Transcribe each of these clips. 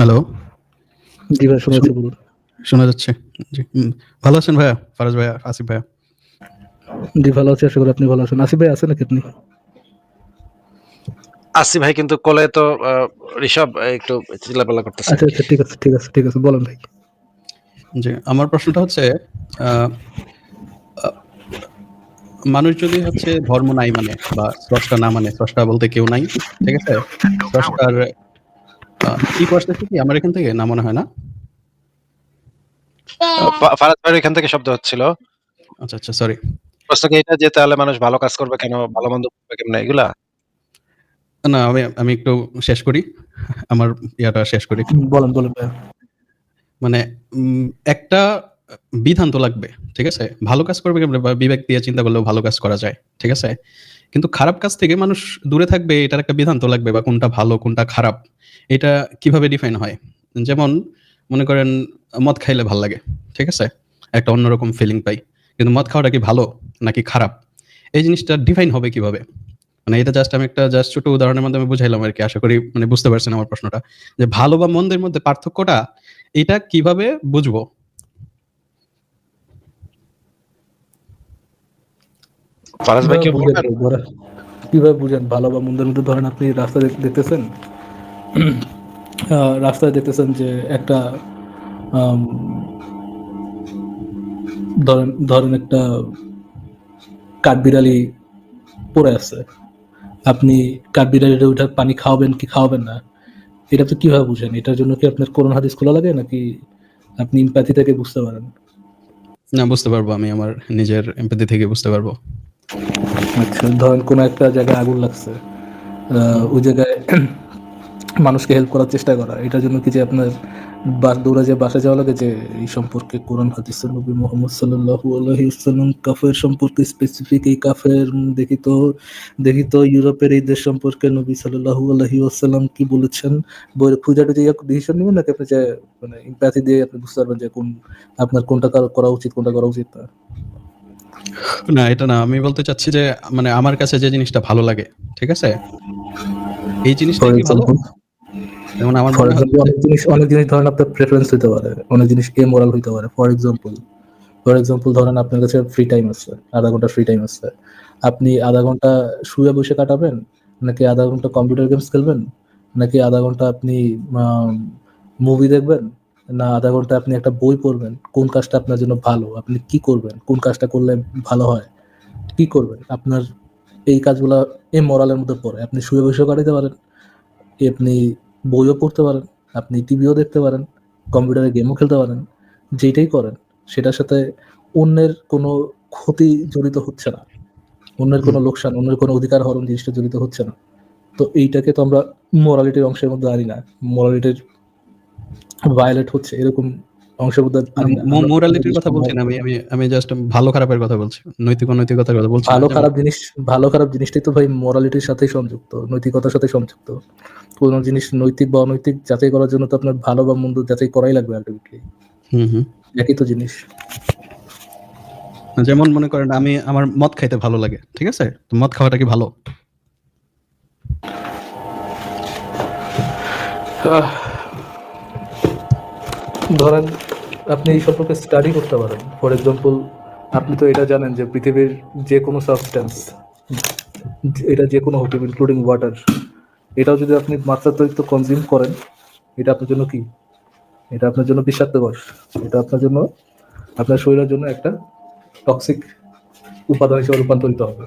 Hello জি ভাই শোনা যাচ্ছে বলুন। শোনা যাচ্ছে। জি ভালো আছেন ভাইয়া? ফারাজ ভাইয়া আসিফ ভাইয়া? জি ভালো আছি আশা করি আপনি ভালো আছেন। আসিফ ভাই আছেন নাকি আপনি? আসি ভাই কিন্তু কোলে তো ঋষভ একটু চিল্লাপাল্লা করতেছে। আচ্ছা আচ্ছা ঠিক আছে ঠিক আছে ঠিক আছে বলেন ভাই। জি আমার প্রশ্নটা হচ্ছে মানুষ যদি হচ্ছে ধর্ম নাই মানে বা স্রষ্টা না মানে স্রষ্টা বলতে কেউ নাই ঠিক আছে? স্রষ্টার কি করতে কি? আমার এখান থেকে? না মনে হয় না। ফারাজ ভাইয়ের এখান থেকে শব্দ হচ্ছিল। আচ্ছা আচ্ছা সরি প্রশ্ন কি এটা যে তাহলে মানুষ ভালো কাজ করবে কেন? ভালো মন্দ করবে কেমন? এগুলা? না আমি আমি একটু শেষ করি। আমার ইয়াটা শেষ করি। বলেন বলেন মানে উম, একটা বিধান তো লাগবে ঠিক আছে? ভালো কাজ করবে বিবেক দিয়ে চিন্তা করলেও ভালো কাজ করা যায় ঠিক আছে? কিন্তু খারাপ কাজ থেকে মানুষ দূরে থাকবে, এটার একটা বিধান তো লাগবে বা কোনটা ভালো, কোনটা খারাপ। এটা কীভাবে ডিফাইন হয়? যেমন মনে করেন, মদ খাইলে ভালো লাগে, ঠিক আছে? একটা অন্যরকম ফিলিং পাই। কিন্তু মদ খাওয়াটা কি ভালো নাকি খারাপ? এই জিনিসটা ডিফাইন হবে কীভাবে? মানে এটা জাস্ট আমি একটা জাস্ট ছোট উদাহরণের মাধ্যমে বুঝাইলাম আর কি আশা করি মানে বুঝতে পারছেন আমার প্রশ্নটা। যে ভালো বা মন্দের মধ্যে পার্থক্যটা, এটা কীভাবে বুঝব? ফারাজ ভাই কি কীভাবে বুঝেন? ধরেন, কীভাবে বুঝেন? ভালো বা মন্দের মধ্যে ধরেন আপনি রাস্তায় দেখ- দেখতেছেন রাস্তায় দেখতেছেন যে একটা ধরেন ধরেন একটা কাঠবিড়ালি পড়ে আছে। আপনি কাঠবিড়ালিটা উঠে পানি খাওয়াবেন কি খাওয়াবেন না? এটা তো কীভাবে বুঝেন? এটার জন্য কি আপনার করোনা হাদিস খোলা লাগে নাকি আপনি ইম্প্যাথি থেকে বুঝতে পারেন? না বুঝতে পারব আমি আমার নিজের এমপ্যাথি থেকে বুঝতে পারব। আচ্ছা ধরেন কোনো একটা জায়গায় আগুন লাগছে ওই জায়গায় মানুষকে হেল্প করার চেষ্টা করা, এটার জন্য কি যে আপনার বাস দৌড়া যে বাসা যাওয়া লাগে যে এই সম্পর্কে কোরআন, হাদিস নবী মোহাম্মদ সাল্লাল্লাহু আলাইহি কাফের সম্পর্কে স্পেসিফিক এই কাফের দেখি তো ইউরোপের এই দেশ সম্পর্কে নবী সাল্লাল্লাহু আলাইহি ওয়াসাল্লাম কি বলেছেন? বই খুঁজে টুজে ডিসিশন নেবেন নাকি আপনি যে মানে ইম্প্যাথি দিয়ে আপনি বুঝতে পারবেন যে কোন, আপনার কোনটা করা উচিত, কোনটা করা উচিত না? না এটা না আমি বলতে চাচ্ছি যে মানে আমার কাছে যে জিনিসটা ভালো লাগে ঠিক আছে? এই জিনিসটা কি ভালো? যেমন আমার ফর এক্সাম্পল অনেক জিনিস অনেক জিনিস ধরেন আপনার প্রেফারেন্স হতে পারে অনেক জিনিস এ মোরাল হতে পারে। ফর এক্সাম্পল ফর এক্সাম্পল ধরেন আপনার কাছে ফ্রি টাইম আছে আধা ঘণ্টা ফ্রি টাইম আছে। আপনি আধা ঘণ্টা শুয়ে বসে কাটাবেন নাকি আধা ঘণ্টা কম্পিউটার গেমস খেলবেন নাকি আধা ঘণ্টা আপনি মুভি দেখবেন না আধা ঘণ্টা আপনি একটা বই পড়বেন, কোন কাজটা আপনার জন্য ভালো, আপনি কি করবেন, কোন কাজটা করলে ভালো হয়, কি করবেন, আপনার এই কাজগুলো এই মরালের মধ্যে পড়ে। আপনি শুয়ে বসেও কাটাতে পারেন, আপনি বইও পড়তে পারেন, আপনি টিভিও দেখতে পারেন কম্পিউটারে গেমও খেলতে পারেন যেটাই করেন, সেটার সাথে অন্যের কোনো ক্ষতি জড়িত হচ্ছে না। অন্যের কোনো লোকসান, অন্যের কোনো অধিকার হরণ জিনিসটা জড়িত হচ্ছে না। তো এইটাকে তো আমরা মোরালিটির অংশের মধ্যে আনি না। মোরালিটির ভায়োলেট হচ্ছে এরকম মোরালিটির কথা বলছি না আমি আমি আমি জাস্ট ভালো খারাপের কথা বলছি নৈতিক অনৈতিকতার কথা বলছি ভালো যেমন- খারাপ জিনিস ভালো খারাপ জিনিসটাই তো ভাই মোরালিটির সাথেই সংযুক্ত নৈতিকতার সাথে সংযুক্ত। কোনো জিনিস নৈতিক বা অনৈতিক যাচাই করার জন্য তো আপনার ভালো বা মন্দ যাচাই করাই লাগবে আলটিমেটলি হুম হুম। একই তো জিনিস। যেমন মনে করেন আমি আমার মদ খাইতে ভালো লাগে ঠিক আছে? তো মদ খাওয়াটা কি ভালো? ধরেন আপনি এই সম্পর্কে স্টাডি করতে পারেন। ফর এক্সাম্পল আপনি তো এটা জানেন যে পৃথিবীর যে কোনো সাবস্টেন্স এটা যে কোনো হোক ইনক্লুডিং ওয়াটার এটাও যদি আপনি মাত্রাতিরিক্ত কনজিউম করেন, এটা আপনার জন্য কি? এটা আপনার জন্য বিষাক্তকর। এটা আপনার জন্য, আপনার শরীরের জন্য একটা টক্সিক উপাদান হিসেবে রূপান্তরিত হবে।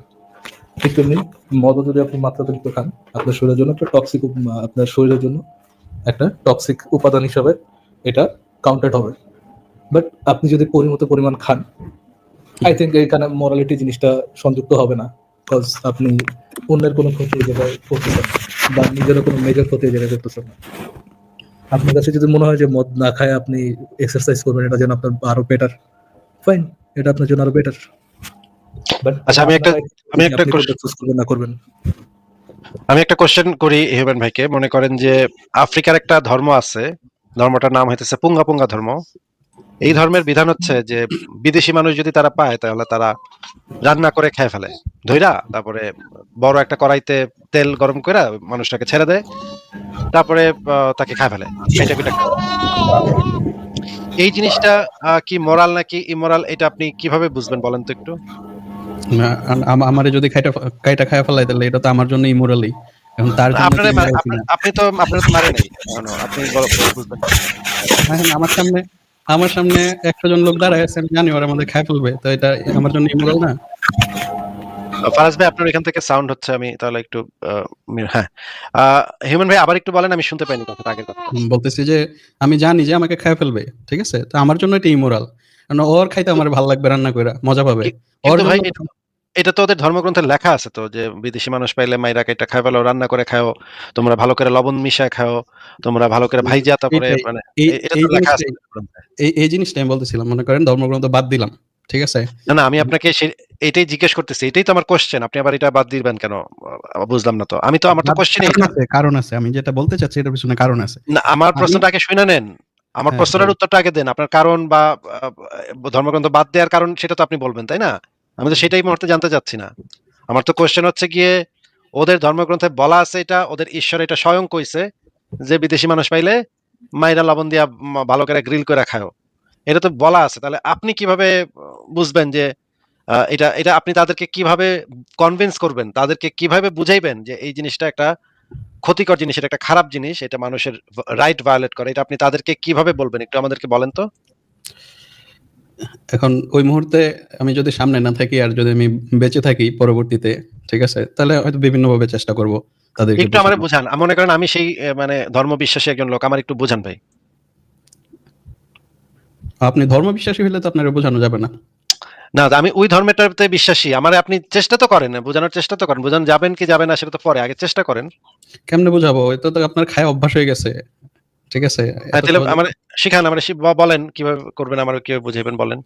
ঠিক তেমনি মদও যদি আপনি মাত্রাতিরিক্ত খান, আপনার শরীরের জন্য একটা টক্সিক আপনার শরীরের জন্য একটা টক্সিক উপাদান হিসাবে এটা কাউন্টেড হবে। বাট আপনি যদি পরিমতো পরিমাণ খান আই থিঙ্ক এখানে মোরালিটি জিনিসটা সংযুক্ত হবে না। বিকজ আপনি অন্যের কোনো ক্ষতি জায়গায় করতেছেন বা নিজেরও কোনো মেজর ক্ষতি জায়গায় করতেছেন না। আপনার কাছে যদি মনে হয় যে মদ না খায় আপনি এক্সারসাইজ করবেন এটা যেন আপনার আরও বেটার ফাইন এটা আপনার জন্য আরও বেটার আচ্ছা, আমি একটা- আমি একটা করবেন না করবেন। আমি একটা কোশ্চেন করি হিউম্যান ভাইকে। মনে করেন যে আফ্রিকার একটা ধর্ম আছে ধর্মটার নাম হইতেছে পুঙ্গা পুঙ্গা ধর্ম। এই ধর্মের বিধান হচ্ছে যে বিদেশি মানুষ যদি তারা পায়, তাহলে তারা রান্না করে খেয়ে ফেলে। ধইরা, তারপরে বড় একটা কড়াইতে তেল গরম করে মানুষটাকে ছেড়ে দেয়, তারপরে তাকে খায় ফেলে। এই জিনিসটা কি মোরাল নাকি ইমোরাল এটা আপনি কীভাবে বুঝবেন বলেন তো একটু? আমারে যদি খাইটা খাইটা খায় ফেলাই তাহলে এটা তো আমার জন্য ইমোরালি এখন তার জন্য আপনারা কি মা- moral আপনি- তো আপনারা তো মারে নাই আপনি বুঝবেন আমার সামনে আমার সামনে একশো জন লোক দাঁড়ায় আছে আমি জানি ওরা আমাদের খায় ফেলবে তো এটা আমার জন্য ইমোরাল না। ফারাজ ভাই আপনার এখান থেকে সাউন্ড হচ্ছে আমি তাহলে একটু হ্যাঁ। হিউম্যান ভাই আবার একটু বলেন আমি শুনতে পাইনি কথা আগের কথা বলতেছি যে আমি জানি যে আমাকে খায় ফেলবে ঠিক আছে? তো আমার জন্য এটা ইমোরাল কারণ ওর খাইতে আমার ভালো লাগবে রান্না করে মজা পাবে। ওর ভাই এটা- তো ওদের ধর্মগ্রন্থে লেখা আছে তো যে বিদেশি মানুষ পাইলে মাইরা কেটে খাই ফেলো রান্না করে খাও তোমরা ভালো করে লবণ মিশায় খাও তোমরা ভালো করে ভাইজা তারপরে মানে এই এ- এটা তো লেখা আছে এই এই জিনিসটা আমি বলতেছিলাম মনে করেন ধর্মগ্রন্থ বাদ দিলাম ঠিক আছে? না না আমি আপনাকে এটাই জিজ্ঞেস করতেছি এটাই তো আমার কোশ্চেন আপনি আবার এটা বাদ দিবেন কেন? বুঝলাম না তো আমি তো আমার তো কোশ্চেন কারণ আছে কারণ আছে আমি যেটা বলতে চাচ্ছি এটার পিছনে কারণ আছে। না আমার প্রশ্নটা আগে শুনে নেন আমার প্রশ্নের উত্তরটা আগে দেন আপনার কারণ বা ধর্মগ্রন্থ বাদ দেওয়ার কারণ সেটা তো আপনি বলবেন তাই না? আমি তো সেটাই মুহূর্তে জানতে চাচ্ছি না। আমার তো কোশ্চেন হচ্ছে গিয়ে, ওদের ধর্মগ্রন্থে বলা আছে এটা, ওদের ঈশ্বর এটা স্বয়ং কইছে যে বিদেশি মানুষ পাইলে মাইরা লবণ দিয়া ভালো করে গ্রিল করে খাও এটা তো বলা আছে। তাহলে আপনি কীভাবে বুঝবেন যে এটা এটা আপনি তাদেরকে কীভাবে কনভিন্স করবেন? তাদেরকে কীভাবে বুঝাইবেন যে এই জিনিসটা একটা ক্ষতিকর জিনিস, এটা একটা খারাপ জিনিস, এটা মানুষের রাইট ভায়োলেট করে? এটা আপনি তাদেরকে কীভাবে বলবেন? একটু আমাদেরকে বলেন তো। এখন ওই মুহূর্তে আমি যদি সামনে না থাকি আর যদি আমি বেঁচে থাকি পরবর্তীতে ঠিক আছে? তাহলে হয়তো বিভিন্ন ভাবে চেষ্টা করব তাদেরকে একটু আমার। বুঝান। মনে করেন আমি সেই মানে ধর্ম বিশ্বাসী একজন লোক আমার একটু বুঝান ভাই। আপনি ধর্ম বিশ্বাসী হলে তো আপনার বোঝানো যাবে না। না আমি ওই ধর্মেরটাতে বিশ্বাসী। আমার আপনি চেষ্টা তো করেন বোঝানোর চেষ্টা তো করেন। বোঝানো যাবেন কি যাবেন না সেটা তো পরে আগে চেষ্টা করেন। কেমনে বোঝাবো? এটা তো আপনার খায় অভ্যাস হয়ে গেছে। ঠিক আছে? হ্যাঁ, এত তাহলে সহজে- আমার শিখান আমার বলেন কীভাবে করবেন আমার কীভাবে বুঝাইবেন বলেন।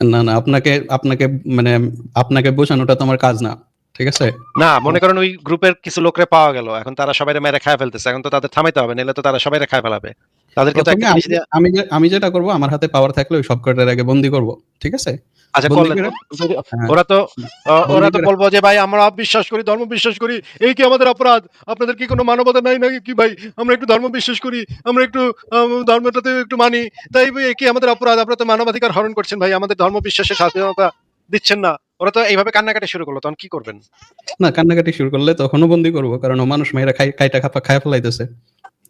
না না আপনাকে আপনাকে মানে আপনাকে বোঝানোটা তো আমার কাজ না ঠিক আছে? না মনে করেন ওই গ্রুপের কিছু লোকরে পাওয়া গেল এখন তারা সবাই মেরে খায় ফেলতেছে এখন তো তাদের থামাইতে হবে নাহলে তো তারা সবাই খায় ফেলাবে। তাদেরকে তো একটা জিনিস আমি- আমি যেটা করব আমার হাতে পাওয়ার থাকলে ওই সব কটার আগে বন্দি করব ঠিক আছে? আচ্ছা হ্যাঁ। ওরা তো ওরা তো বলব যে ভাই আমরা বিশ্বাস করি ধর্ম বিশ্বাস করি। এই কি আমাদের অপরাধ? আপনাদের কি কোনো মানবতা নাই নাকি? কি ভাই আমরা একটু ধর্ম বিশ্বাস করি আমরা একটু ধর্মটাতে একটু মানি। তাই ভাই, এই কি আমাদের অপরাধ? আপনারা তো মানবাধিকার হরণ করছেন ভাই আমাদের ধর্ম বিশ্বাসের স্বাধীনতা দিচ্ছেন না। ওরা তো এইভাবে কান্নাকাটি শুরু করল তখন কি করবেন? না কান্নাকাটি শুরু করলে তখনও বন্দি করব কারণ মানুষ মেয়েরা খাই কাইটা খাপা খায় ফেলাইতেছে।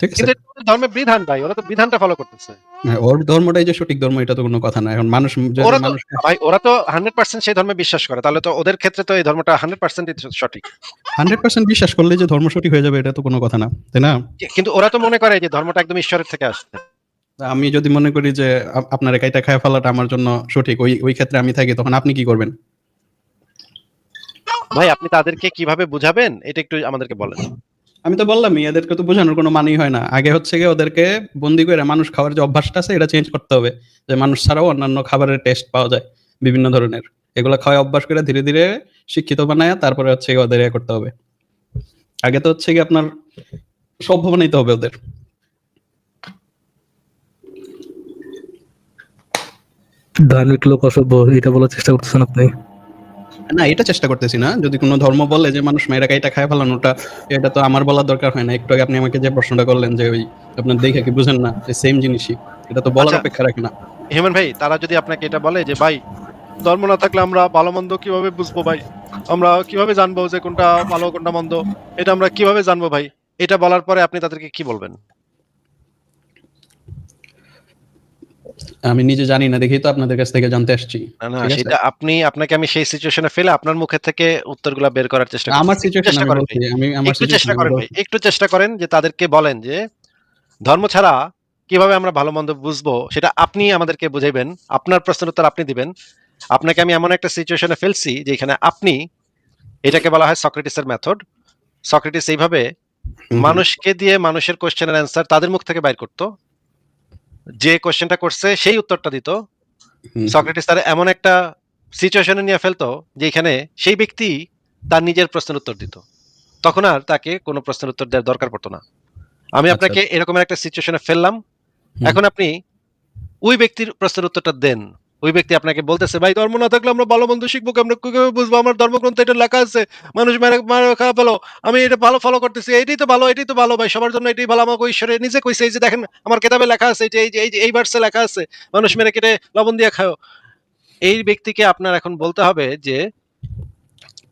ঠিক আছে। কিন্তু এটা তো ধর্মের বিধান ভাই ওরা তো বিধানটা ফলো করতেছে। হ্যাঁ, ওর ধর্মটাই যে সঠিক ধর্ম এটা তো কোনো কথা না। এখন মানুষ যদি ওরা তো মানুষ ভাই ওরা তো হান্ড্রেড পার্সেন্ট সেই ধর্মে বিশ্বাস করে। তাহলে তো ওদের ক্ষেত্রে তো এই ধর্মটা হান্ড্রেড পার্সেন্ট সঠিক। হান্ড্রেড পার্সেন্ট বিশ্বাস করলে যে ধর্ম সঠিক হয়ে যাবে এটা তো কোনো কথা না তাই না? কিন্তু ওরা তো মনে করে যে ধর্মটা একদম ঈশ্বরের থেকে আসছে। আমি যদি মনে করি যে আপ- আপনার কাইটা খায় ফেলাটা আমার জন্য সঠিক ওই ওই ক্ষেত্রে আমি থাকি তখন আপনি কি করবেন? ভাই আপনি তাদেরকে কীভাবে বুঝাবেন? এটা একটু আমাদেরকে বলেন। আমি তো বললামই, এদেরকে তো বোঝানোর কোনো মানেই হয় না। আগে হচ্ছে গিয়ে ওদেরকে বন্দি করে মানুষ খাওয়ার যে অভ্যাসটা আছে, এটা চেঞ্জ করতে হবে। যে মানুষ ছাড়াও অন্যান্য খাবারের টেস্ট পাওয়া যায়, বিভিন্ন ধরনের। এগুলো খাওয়া অভ্যাস করে ধীরে ধীরে শিক্ষিত বানায়, তারপরে হচ্ছে গিয়ে ওদের এ করতে হবে। আগে তো হচ্ছে গিয়ে আপনার সভ্য বানাইতে হবে ওদের। ধার্মিক লোক অসভ্য, এটা বলার চেষ্টা করতেছেন আপনি? না এটা চেষ্টা করতেছি না। যদি কোনো ধর্ম বলে যে মানুষ মেয়েরা কাইটা খায় ফেলানোটা এটা তো আমার বলার দরকার হয় না। একটু আগে আপনি আমাকে যে প্রশ্নটা করলেন যে ওই আপনার দেখে কি বুঝেন না সেম জিনিসই। এটা তো বলার আচ্ছা। অপেক্ষা রাখে না। হিউম্যান ভাই তারা যদি আপনাকে এটা বলে যে ভাই ধর্ম না থাকলে আমরা ভালো মন্দ কীভাবে বুঝব ভাই? আমরা কীভাবে জানব যে কোনটা ভালো কোনটা মন্দ? এটা আমরা কীভাবে জানব ভাই? এটা বলার পরে আপনি তাদেরকে কি বলবেন? আমি নিজে জানি না দেখি তো আপনাদের কাছ থেকে জানতে আসছি। না। সেটা আপনি আপনাকে আমি সেই সিচুয়েশনে ফেলে আপনার মুখে থেকে উত্তরগুলা বের করার চেষ্টা করছি। আমার সিচুয়েশন চেষ্টা আমি করেন আমি আমার একটু চেষ্টা করেন একটু চেষ্টা করেন যে তাদেরকে বলেন যে ধর্ম ছাড়া কীভাবে আমরা ভালো মন্দ বুঝব সেটা আপনি আমাদেরকে বুঝাইবেন আপনার প্রশ্নের উত্তর আপনি দিবেন। আপনাকে আমি এমন একটা সিচুয়েশনে ফেলছি যেখানে আপনি এটাকে বলা হয় সক্রেটিসের মেথড সক্রেটিস এইভাবে মানুষকে দিয়ে মানুষের কোশ্চেনের অ্যান্সার তাদের মুখ থেকে বাইর করতো যে কোশ্চেনটা করছে সেই উত্তরটা দিত। সক্রেটিস তার এমন একটা সিচুয়েশনে নিয়ে ফেলতো যেখানে সেই ব্যক্তি তার নিজের প্রশ্নের উত্তর দিত। তখন আর তাকে কোনো প্রশ্নের উত্তর দেওয়ার দরকার পড়তো না। আমি আচ্ছা। আপনাকে এরকম একটা সিচুয়েশনে ফেললাম। এখন আপনি ওই ব্যক্তির প্রশ্নের উত্তরটা দেন। ওই ব্যক্তি আপনাকে বলতেছে, ভাই, ধর্ম না থাকলে আমরা ভালো মন্দ শিখব আমরা কীভাবে বুঝব? আমার ধর্মগ্রন্থ এটা লেখা আছে, মানুষ মেরে, মারা খারাপ হলো, আমি এটা ভালো ফলো করতেছি এটাই তো ভালো এটাই তো ভালো, ভাই, সবার জন্য এটাই ভালো, আমাকে ঈশ্বরে নিজে কইছে, এই যে দেখেন, আমার কেতাবে লেখা আছে, এই এই যে, এই ভার্সে লেখা আছে, মানুষ মেরে কেটে লবণ দিয়ে খাও এই ব্যক্তিকে আপনার এখন বলতে হবে যে,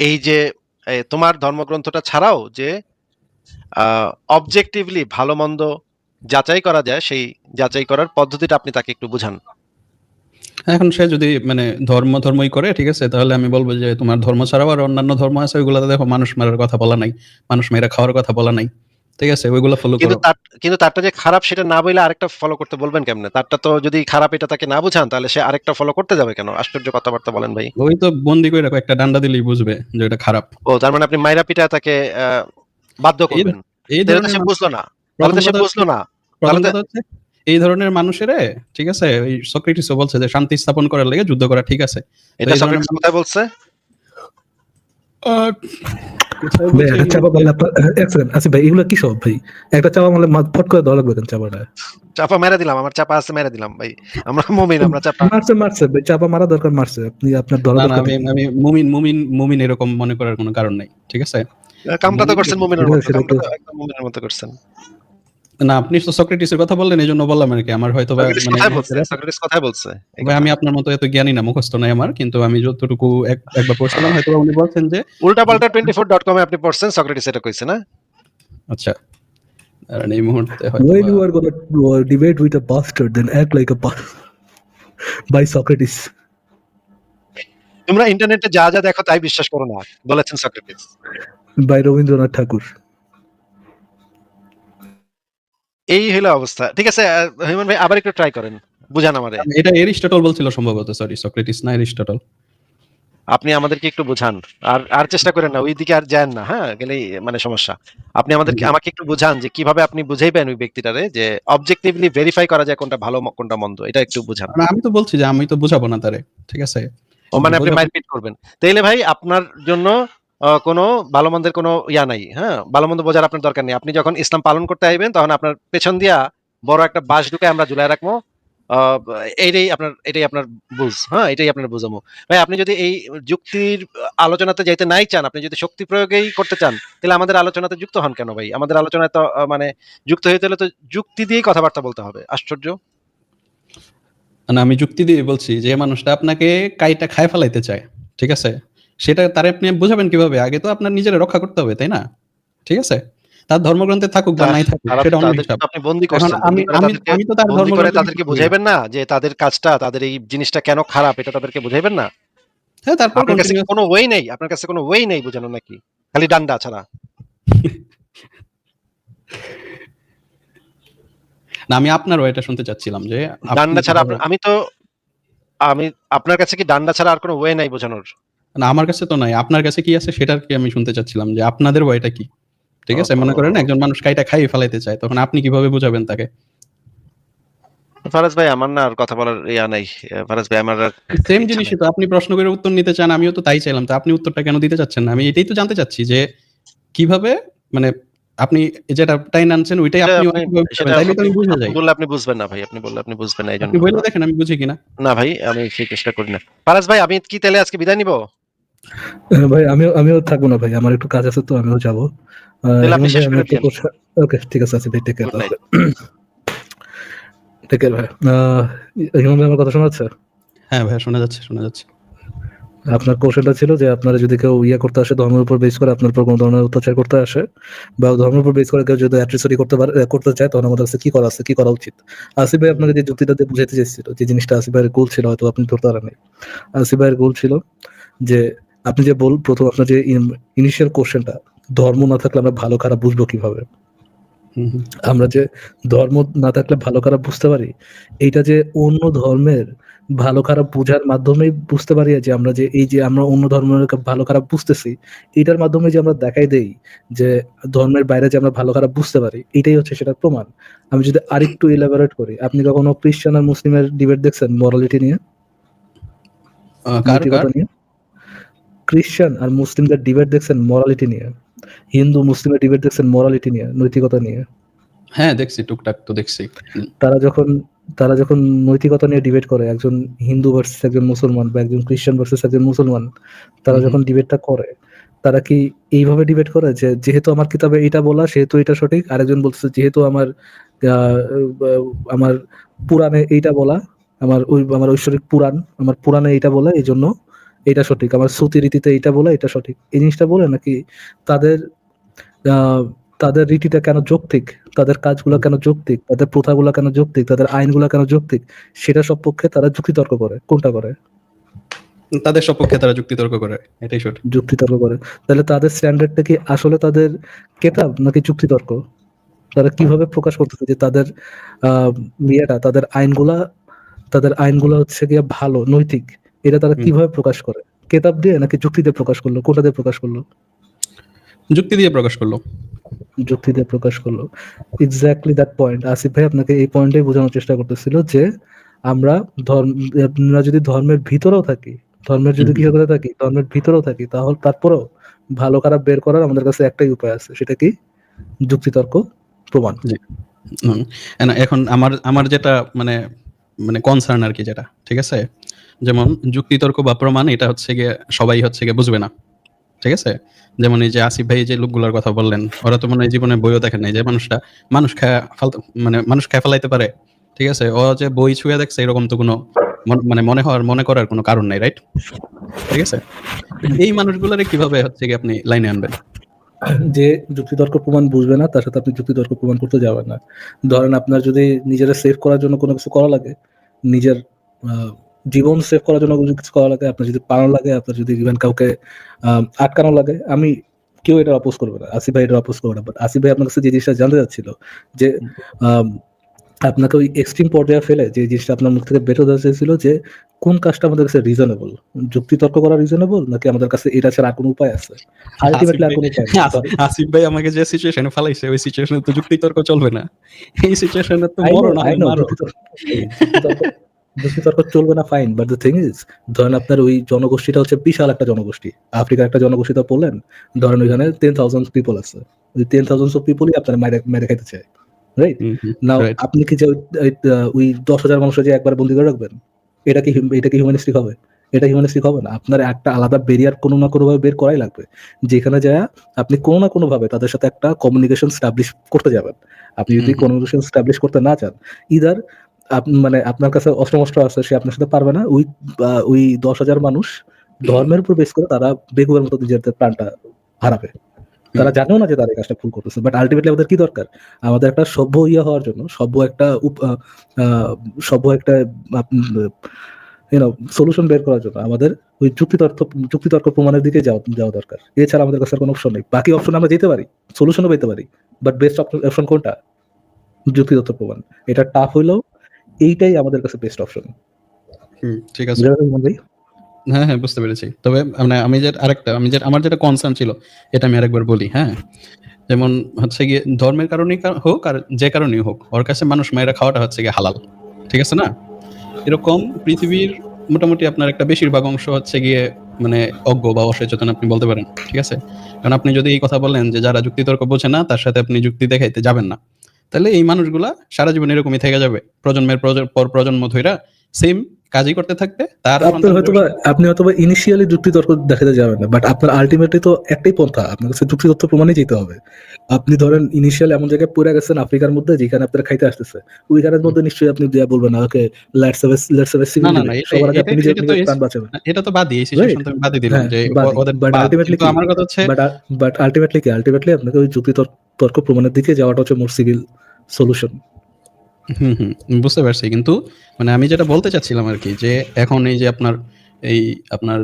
এই যে তোমার ধর্মগ্রন্থটা ছাড়াও যে অবজেক্টিভলি ভালো মন্দ যাচাই করা যায়, সেই যাচাই করার পদ্ধতিটা আপনি তাকে একটু বুঝান। এখন সে যদি মানে ধর্ম ধর্মই করে ঠিক আছে তাহলে আমি বলব যে তোমার ধর্ম ছাড়াও আর অন্যান্য ধর্ম আছে ওইগুলোতে দেখো মানুষ মারার কথা বলা নাই মানুষ মেয়েরা খাওয়ার কথা বলা নাই ঠিক আছে ওইগুলো ফলো করো। কিন্তু তারটা যে খারাপ সেটা না বলে আরেকটা ফলো করতে বলবেন কেমনে? তারটা তো যদি খারাপ এটা তাকে না বুঝান তাহলে সে আরেকটা ফলো করতে যাবে কেন? আশ্চর্য কথাবার্তা বলেন ভাই। ওই তো বন্দি করে রাখো একটা ডান্ডা দিলেই বুঝবে যে এটা খারাপ। ও তার মানে আপনি মাইরা পিটা তাকে বাধ্য করবেন। এই ধরনের সে বুঝলো না তাহলে সে বুঝলো না। তাহলে এই ধরনের মানুষের ঠিক আছে সক্রেটিসও বলছে যে শান্তি স্থাপন করার লেগে যুদ্ধ করা ঠিক আছে। এটা সক্রেটিস কোথায় বলছে? কোথায় ভাই বলছে? একটা চাপা মারলে আপনার এক সেকেন্ড আসি ভাই এগুলো কি সব ভাই? একটা চাপা মারলে ফট করে দেওয়া লাগবে চাপাটা? চাপা মেরে দিলাম আমার চাপা আছে মেরে দিলাম ভাই। আমরা মুমিন আমরা চাপা। মারছে মারছে ভাই চাপা মারা দরকার মারছে। আপনি আপনার দরকার। আমি আমি মুমিন মুমিন মুমিন এরকম মনে করার কোনো কারণ নাই ঠিক আছে? কামটা তো করছেন মুমিনের মতো কামটা তো- তো একদম মুমিনের মতো করছেন। না আপনি তো সক্রেটিসের কথা বললেন এই জন্য বললাম আর কি। আমার হয়তো সক্রেটিস মানে বলছে সক্রেটিস কোথায় বলছে। ভাই আমি আপনার মতো এত জ্ঞানী না মুখস্থ নাই আমার কিন্তু আমি যতটুকু একবার পড়ছিলাম হয়তো উনি বলছেন যে উল্টা পাল্টা টোয়েন্টি ফোর ডট কমে আপনি পড়ছেন সক্রেটিস এটা কইছে না? আচ্ছা। কারণ এই মুহূর্তে হয়তো When you বা- are gonna uh, debate with a bastard, then act like a bastard. By Socrates. তোমরা ইন্টারনেটে যা যা দেখো তাই বিশ্বাস করো না বলেছেন সক্রেটিস বাই রবীন্দ্রনাথ ঠাকুর এই হলো অবস্থা। ঠিক আছে হিমান ভাই আবার একটু ট্রাই করেন। বুঝান আমারে। এটা এরিস্টটল বলছিল সম্ভবত সরি সক্রেটিস না এরিস্টটল আপনি আমাদেরকে একটু বুঝান। আর আর চেষ্টা করেন না ওই দিকে আর যান না হ্যাঁ গেলেই মানে সমস্যা। আপনি আমাদেরকে আমাকে একটু বুঝান যে কীভাবে আপনি বুঝাইবেন ওই ব্যক্তিটারে যে অবজেক্টিভলি ভেরিফাই করা যায় কোনটা ভালো কোনটা মন্দ এটা একটু বুঝান। না, আমি তো বলছি যে আমি তো বুঝাবো না তারে ঠিক আছে? ও মানে আপনি। মারপিট করবেন। তাইলে ভাই আপনার জন্য কোনো ভালো মন্দের কোনো ইয়া নাই হ্যাঁ? ভালো মন্দ বোঝার আপনার দরকার নেই। আপনি যখন ইসলাম পালন করতে আইবেন, তখন আপনার পেছন দিয়া বড় একটা বাস ঢুকে আমরা ঝুলাই রাখব। এইটাই আপনার, এটাই আপনার বুঝ হ্যাঁ? এটাই আপনার বুঝামো। ভাই, আপনি যদি এই যুক্তির আলোচনাতে যাইতে নাই চান, আপনি যদি শক্তি প্রয়োগেই করতে চান, তাহলে আমাদের আলোচনাতে যুক্ত হন কেন ভাই? আমাদের আলোচনায় তো মানে যুক্ত হইতে হলে তো যুক্তি দিয়েই কথাবার্তা বলতে হবে। আশ্চর্য। না আমি যুক্তি দিয়ে বলছি যে মানুষটা আপনাকে কাইটা খায় ফেলাইতে চায়, ঠিক আছে? সেটা তারে আপনি বুঝাবেন কীভাবে? আগে তো আপনার নিজের রক্ষা করতে হবে তাই না? ঠিক আছে? তার ধর্মগ্রন্থে থাকুক বা নাই থাকুক সেটা অন্য তো আপনি বন্দি করছেন আমি আমি তো তার ধর্মগ্রন্থে তাদেরকে। বুঝাইবেন না যে তাদের কাজটা তাদের এই জিনিসটা কেন খারাপ এটা তাদেরকে বুঝাইবেন না? হ্যাঁ তারপর আপনার কাছে কোনো ওয়ে নেই আপনার কাছে কোনো ওয়ে নেই বোঝানো নাকি? খালি ডান্ডা ছাড়া। না আমি আপনার এটা শুনতে চাচ্ছিলাম যে ডান্ডা ছাড়া আমি তো আমি আপনার কাছে কি ডান্ডা ছাড়া আর কোনো ওয়ে নাই বোঝানোর? না আমার কাছে তো নাই। আপনার কাছে কি আছে সেটার কি আমি শুনতে চাচ্ছিলাম যে আপনাদের ভয়টা কি? ঠিক আছে? মনে করেন একজন মানুষ কাইটা খাইয়ে ফেলাইতে চায় তখন আপনি কীভাবে বুঝাবেন তাকে? ফারাজ ভাই আমার না আর কথা বলার ইয়া নাই। ফারাজ ভাই আমার সেম জিনিসই তো আপনি প্রশ্ন করে উত্তর নিতে চান আমিও তো তাই চাইলাম। তো আপনি উত্তরটা কেন দিতে চাচ্ছেন না? আমি এটাই তো জানতে চাচ্ছি যে কীভাবে মানে আপনি যেটা টাইন আনছেন ওইটাই আপনি? তাইলে তো বুঝে আপনি বললে আপনি বুঝবেন না ভাই আপনি বললে আপনি বুঝবেন না এই জন্য। আপনি বলে দেখেন আমি বুঝি কিনা। না ভাই আমি সেই চেষ্টা করি না। ফারাজ ভাই আমি কি তাহলে আজকে বিদায় নিব? ভাই আমিও আমিও থাকব না ভাই। আমার একটু কাজ আছে তো আমিও যাব। ওকে ঠিক আছে আছে ভাই take care Good take care ভাই। আহ, হিমন ভাই আমার কথা শোনা যাচ্ছে? হ্যাঁ ভাই শোনা যাচ্ছে শোনা যাচ্ছে। আপনার কৌশলটা ছিল যে আপনারা যদি কেউ ইয়ে করতে আসে ধর্মের উপর বেস করে আপনার উপর কোনো ধরনের অত্যাচার করতে আসে বা ধর্মের উপর বেস করে কেউ যদি অ্যাট্রিসরি করতে পারে করতে চায় তখন আমাদের কাছে কি করা আছে কি করা উচিত? আসিফ ভাই আপনাকে যে যুক্তিটা দিয়ে বুঝাইতে চেয়েছিল যে জিনিসটা আসিফ ভাইয়ের গোল ছিল হয়তো আপনি ধরতে পারেন নাই আসিফ ভাইয়ের গোল ছিল যে আপনি যে বল প্রথম আপনার যে ইনিশিয়াল কোশ্চেনটা ধর্ম না থাকলে আমরা ভালো খারাপ বুঝব কীভাবে। আমরা যে ধর্ম না থাকলে ভালো খারাপ বুঝতে পারি এইটা যে অন্য ধর্মের ভালো খারাপ বোঝার মাধ্যমেই বুঝতে পারি যে আমরা যে এই যে আমরা অন্য ধর্মের ভালো খারাপ বুঝতেছি এটার মাধ্যমে যে আমরা দেখাই দেই যে ধর্মের বাইরে যে আমরা ভালো খারাপ বুঝতে পারি এটাই হচ্ছে সেটার প্রমাণ। আমি যদি আরেকটু ইলাবোরেট করি আপনি কখনো খ্রিস্টান আর মুসলিমের ডিবেট দেখছেন মরালিটি নিয়ে? নিয়ে? খ্রিস্টান আর মুসলিমদের ডিবেট দেখছেন মরালিটি নিয়ে। হিন্দু মুসলিমের ডিবেট দেখছেন মরালিটি নিয়ে নৈতিকতা নিয়ে। হ্যাঁ দেখছি টুকটাক তো দেখছি। তারা যখন তারা যখন নৈতিকতা নিয়ে ডিবেট করে একজন হিন্দু ভার্সেস একজন মুসলমান বা একজন খ্রিস্টান ভার্সেস একজন মুসলমান তারা যখন ডিবেটটা করে তারা কি এইভাবে ডিবেট করে যে যেহেতু আমার কিতাবে এটা বলা সেহেতু এটা সঠিক আরেকজন বলছে যেহেতু আমার আমার পুরাণে এইটা বলা আমার ওই আমার ঐশ্বরিক পুরাণ আমার পুরাণে এইটা বলা এই জন্য এটা সঠিক। আমার শ্রুতি রীতিতে এইটা বলে এটা সঠিক। এই জিনিসটা বলে নাকি তাদের তাদের রীতিটা কেন যৌক্তিক? তাদের কাজগুলো কেন যৌক্তিক? তাদের প্রথাগুলো কেন যৌক্তিক? তাদের আইনগুলো কেন যৌক্তিক? সেটা সপক্ষে তারা যুক্তিতর্ক করে। কোনটা করে? তাদের সপক্ষে তারা যুক্তিতর্ক করে। এটাই সঠিক। যুক্তিতর্ক করে। তাহলে তাদের স্ট্যান্ডার্ডটা কি আসলে তাদের কেতাব নাকি যুক্তিতর্ক? তারা কীভাবে প্রকাশ করতেছে যে তাদের আহ ইয়েটা তাদের আইনগুলা তাদের আইনগুলা হচ্ছে গিয়ে ভালো নৈতিক? এটা তারা কীভাবে প্রকাশ করে? কেতাব দিয়ে নাকি যুক্তিতে প্রকাশ করল? কোনটা দিয়ে প্রকাশ করল? যুক্তি দিয়ে প্রকাশ করল। যুক্তি দিয়ে প্রকাশ করল। এক্স্যাক্টলি দ্যাট পয়েন্ট আসিফ ভাই আপনাকে এই পয়েন্টটাই বোঝানোর চেষ্টা করতেছিল যে আমরা ধর্ম আমরা যদি ধর্মের ভিতরেও থাকি ধর্মের যদি। কি করে থাকি ধর্মের ভিতরেও থাকি তাহলে তারপরেও ভালো খারাপ বের করার আমাদের কাছে একটাই উপায় আছে। সেটা কি? যুক্তিতর্ক প্রমাণ। এখন আমার আমার যেটা মানে মানে কনসার্ন আর কি যেটা, ঠিক আছে? যেমন যুক্তিতর্ক বা প্রমাণ, এটা হচ্ছে গিয়ে সবাই হচ্ছে গিয়ে বুঝবে না, ঠিক আছে? যেমন এই যে আসিফ ভাই যে লোকগুলোর কথা বললেন, ওরা তো মনে হয় জীবনে বইও দেখেন নাই যে মানুষটা, মানুষ খায় মানে মানুষ খায় ফেলাইতে পারে, ঠিক আছে? ও যে বই ছুঁয়ে দেখছে, এরকম তো কোনো মন- মানে মনে হওয়ার, মনে করার কোনো কারণ নাই রাইট ঠিক আছে? এই মানুষগুলোরে কীভাবে হচ্ছে কি আপনি লাইনে আনবেন? যে যুক্তিতর্ক প্রমাণ বুঝবে না তার সাথে আপনি যুক্তিতর্ক প্রমাণ করতে যাবেন না। ধরেন আপনার যদি নিজেরা সেভ করার জন্য কোনো কিছু করা লাগে নিজের জীবন সেভ করার জন্য কোনো কিছু করা লাগে আপনার যদি পালানো লাগে আপনার যদি ইভেন কাউকে আটকানো লাগে আমি কেউ এটা অপোজ করবে না আসিফ ভাই এটা অপোজ করবে না। বাট আসিফ ভাই আপনার কাছে যে জিনিসটা জানতে চাচ্ছিল যে আপনাকে ওই এক্সট্রিম পর্যায়ে ফেলে যে জিনিসটা আপনার মুখ থেকে বেরো দেওয়া চেয়েছিল যে কোন কাজটা আমাদের কাছে রিজনেবল যুক্তিতর্ক করা রিজনেবল নাকি আমাদের কাছে এটা ছাড়া আর কোনো উপায় আছে? আলটিমেটলি আর কোনো উপায় নেই। আসিফ- ভাই আমাকে যে সিচুয়েশনে ফেলাইছে ওই সিচুয়েশনে তো যুক্তিতর্ক চলবে না। এই সিচুয়েশনে তো মরো না হয় মারো। যুক্তিতর্ক- যুক্তিতর্ক- যুক্তিতর্ক চলবে না fine but the thing is ধরেন আপনার ওই জনগোষ্ঠীটা হচ্ছে বিশাল একটা জনগোষ্ঠী। আফ্রিকার একটা জনগোষ্ঠী তো বললেন ধরেন ওইখানে টেন থাউজেন্ড পিপল আছে। ওই টেন থাউজেন্ড পিপলই আপনার মেরে মেরে খাইতে চায়। রাইট নাও আপনি কি যে ওই- দশ হাজার মানুষের যে একবার বন্দি করে রাখবেন এটা কি এটা কি হিউম্যানিস্টিক হবে? এটা হিউম্যানিস্টিক হবে না। আপনার একটা আলাদা বেরিয়ার কোনো না কোনো ভাবে বের করাই লাগবে। যেখানে যায় আপনি কোনো না কোনো ভাবে তাদের সাথে একটা কমিউনিকেশন স্টাবলিশ করতে যাবেন। আপনি যদি। কমিউনিকেশন স্টাবলিশ করতে না চান ইদার মানে আপনার কাছে অস্ত্র মস্ত্র আছে সে আপনার সাথে পারবে না ওই ওই দশ হাজার মানুষ ধর্মের উপর বেস করে তারা বেগুবের মতো নিজেদের প্রাণটা হারাবে। তারা জানেও না যে তারা এই কাজটা ভুল করতেছে বাট আলটিমেটলি আমাদের কি দরকার? আমাদের একটা সভ্য ইয়ে হওয়ার জন্য সভ্য একটা সভ্য একটা ইউনো সলিউশন বের করার জন্য আমাদের ওই যুক্তিতর্ক যুক্তিতর্ক প্রমাণের দিকে যাওয়া যাওয়া দরকার। এছাড়া আমাদের কাছে আর কোনো অপশন নেই। বাকি অপশন আমরা যেতে পারি সলিউশনও পেতে পারি বাট বেস্ট অপশন কোনটা? যুক্তিতত্ত্ব প্রমাণ। এটা টাফ হইলেও এইটাই আমাদের কাছে বেস্ট অপশন ঠিক আছে। ভাই? হ্যাঁ হ্যাঁ বুঝতে পেরেছি। তবে মানে আমি যে আরেকটা, আমি যে, আমার যেটা কনসার্ন ছিল, এটা আমি আরেকবার বলি হ্যাঁ? যেমন হচ্ছে গিয়ে ধর্মের কারণেই হোক আর যে কারণেই হোক, ওর কাছে মানুষ মায়েরা খাওয়াটা হচ্ছে গিয়ে হালাল, ঠিক আছে না? এরকম পৃথিবীর মোটামুটি আপনার একটা বেশিরভাগ অংশ হচ্ছে গিয়ে মানে অজ্ঞ বা অসচেতন, আপনি বলতে পারেন, ঠিক আছে? কারণ আপনি যদি এই কথা বলেন যে যারা যুক্তিতর্ক বোঝে না, তার সাথে আপনি যুক্তি দেখাইতে যাবেন না। তাহলে এই মানুষগুলা সারা জীবন এরকমই থেকে যাবে। প্রজন্মের পর প্রজন্ম ধইরা সেম কাজই করতে থাকবে তার আপনার হয়তো আপনি হয়তো ইনিশিয়ালি যুক্তিতর্ক দেখাতে যাবেন না বাট আপনার আলটিমেটলি তো একটাই পন্থা আপনার কাছে যুক্তি তথ্য প্রমাণে যেতে হবে। আপনি ধরেন ইনিশিয়াল এমন জায়গায় পড়ে গেছেন আফ্রিকার মধ্যে যেখানে আপনার খাইতে আসতেছে। ওইখানের মধ্যে নিশ্চয়ই আপনি দিয়া বলবেন না ওকে লেটস হ্যাভ লেটস এটা- সবার আগে আপনি নিজের প্রাণ বাঁচাবেন। এটা তো বাদই এই সিচুয়েশন তো আমি বাদই দিলাম হ্যাঁ, যে ওদের কিন্তু কি? আমার কথা হচ্ছে বাট বাট আলটিমেটলি কি? আলটিমেটলি আপনাকে ওই যুক্তি তর্ক- তর্ক প্রমাণের দিকে যাওয়াটা হচ্ছে মোর সিভিল সলিউশন হুম হুম বুঝতে পারছি। কিন্তু মানে আমি যেটা বলতে চাচ্ছিলাম আর কি, যে এখন এই যে আপনার, এই আপনার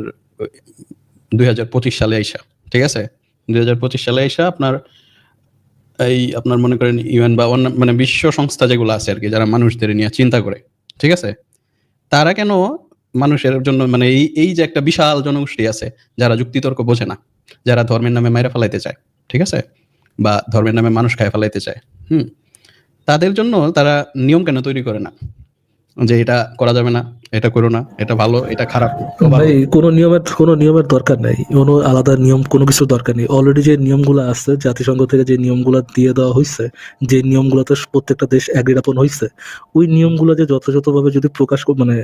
দুই হাজার পঁচিশ সালে আইসা, ঠিক আছে? দুই হাজার পঁচিশ সালে আইসা আপনার এই আপনার মনে করেন ইউএন বা মানে বিশ্ব সংস্থা যেগুলো আছে আর কি, যারা মানুষদের নিয়ে চিন্তা করে, ঠিক আছে? তারা কেন মানুষের জন্য মানে এই এই যে একটা বিশাল জনগোষ্ঠী আছে, যারা যুক্তিতর্ক বোঝে না, যারা ধর্মের নামে মাইরা ফেলাইতে চায়, ঠিক আছে? বা ধর্মের নামে মানুষ খায় ফেলাইতে চায়, হুম? তাদের জন্য তারা নিয়ম কেন তৈরি করে না? যে এটা করা যাবে না, এটা করো না, এটা ভালো, এটা খারাপ ভাই, কোনো নিয়মের কোনো নিয়মের দরকার নেই। কোনো আলাদা নিয়ম, কোনো কিছুর দরকার নেই। অলরেডি যে নিয়মগুলো আছে, জাতিসংঘ থেকে যে নিয়মগুলো দিয়ে দেওয়া হয়েছে যে নিয়মগুলোতে প্রত্যেকটা দেশ অ্যাগ্রিডাপন হয়েছে ওই নিয়মগুলো যে যথাযথভাবে যদি প্রকাশ মানে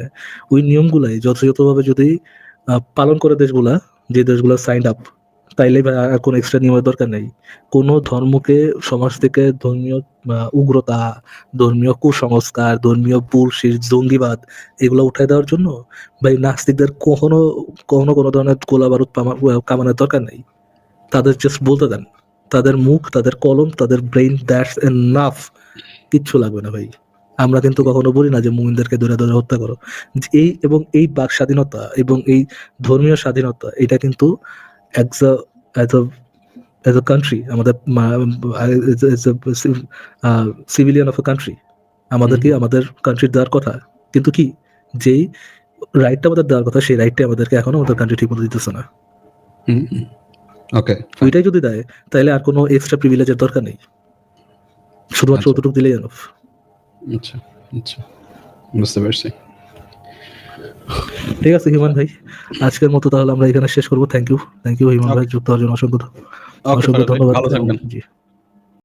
ওই নিয়মগুলাই যথাযথভাবে যদি পালন করে দেশগুলা, যে দেশগুলো সাইন আপ তাইলে আর কোনো এক্সট্রা নিয়মের দরকার নেই। কোনো ধর্মকে সমাজ থেকে ধর্মীয় উগ্রতা, ধর্মীয় কুসংস্কার, ধর্মীয় বুলশিট জঙ্গিবাদ এগুলো উঠাই দেওয়ার জন্য ভাই নাস্তিকদের কখনো কখনো কোনো ধরনের গোলা বারুদ কামানোর দরকার নেই। তাদের জাস্ট বলতে দেন। তাদের মুখ, তাদের কলম, তাদের ব্রেইন দ্যাটস এন্ড নাফ কিচ্ছু লাগবে না ভাই। আমরা কিন্তু কখনো বলি না যে মুমিনদেরকে ধরে ধরে হত্যা করো। এই এবং এই বাক স্বাধীনতা এবং এই ধর্মীয় স্বাধীনতা, এটা কিন্তু as a as a as a country আমাদের সিভিলিয়ান অফ আ কান্ট্রি আমাদেরকে আমাদের কান্ট্রির দেওয়ার কথা। কিন্তু কি যেই রাইটটা আমাদের দেওয়ার কথা সেই রাইটটা আমাদেরকে এখনও আমাদের কান্ট্রি ঠিক মতো দিতেছে না। ওকে ওইটাই যদি দেয় তাহলে আর কোনো এক্সট্রা প্রিভিলেজের দরকার নেই। শুধুমাত্র আচ্ছা। অতটুকু দিলেই এনফ আচ্ছা আচ্ছা। বুঝতে পারছি। ঠিক আছে হিমান ভাই আজকের মতো তাহলে আমরা এখানে শেষ করব। Thank you thank you Himan ভাই যুক্ত হওয়ার জন্য অসংখ্য অসংখ্য ধন্যবাদ। জি।